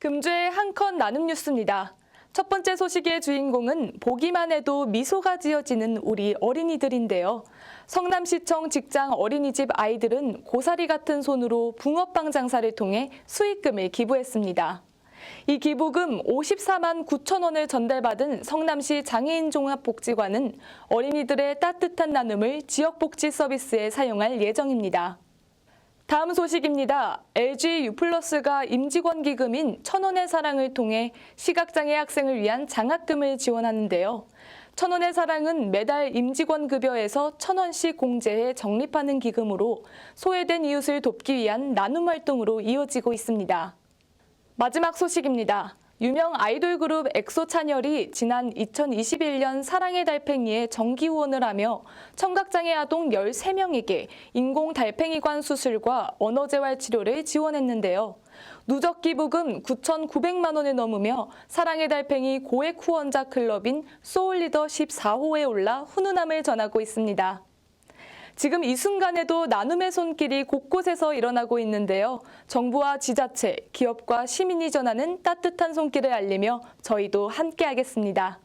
금주의 한 컷 나눔 뉴스입니다. 첫 번째 소식의 주인공은 보기만 해도 미소가 지어지는 우리 어린이들인데요. 성남시청 직장 어린이집 아이들은 고사리 같은 손으로 붕어빵 장사를 통해 수익금을 기부했습니다. 이 기부금 54만 9천 원을 전달받은 성남시 장애인 종합복지관은 어린이들의 따뜻한 나눔을 지역복지 서비스에 사용할 예정입니다. 다음 소식입니다. LG U+가 임직원 기금인 천원의 사랑을 통해 시각장애 학생을 위한 장학금을 지원하는데요. 천원의 사랑은 매달 임직원 급여에서 천원씩 공제해 적립하는 기금으로 소외된 이웃을 돕기 위한 나눔 활동으로 이어지고 있습니다. 마지막 소식입니다. 유명 아이돌 그룹 엑소 찬열이 지난 2021년 사랑의 달팽이에 정기 후원을 하며 청각장애 아동 13명에게 인공 달팽이관 수술과 언어재활 치료를 지원했는데요. 누적 기부금 9,900만 원을 넘으며 사랑의 달팽이 고액 후원자 클럽인 소울리더 14호에 올라 훈훈함을 전하고 있습니다. 지금 이 순간에도 나눔의 손길이 곳곳에서 일어나고 있는데요. 정부와 지자체, 기업과 시민이 전하는 따뜻한 손길을 알리며 저희도 함께하겠습니다.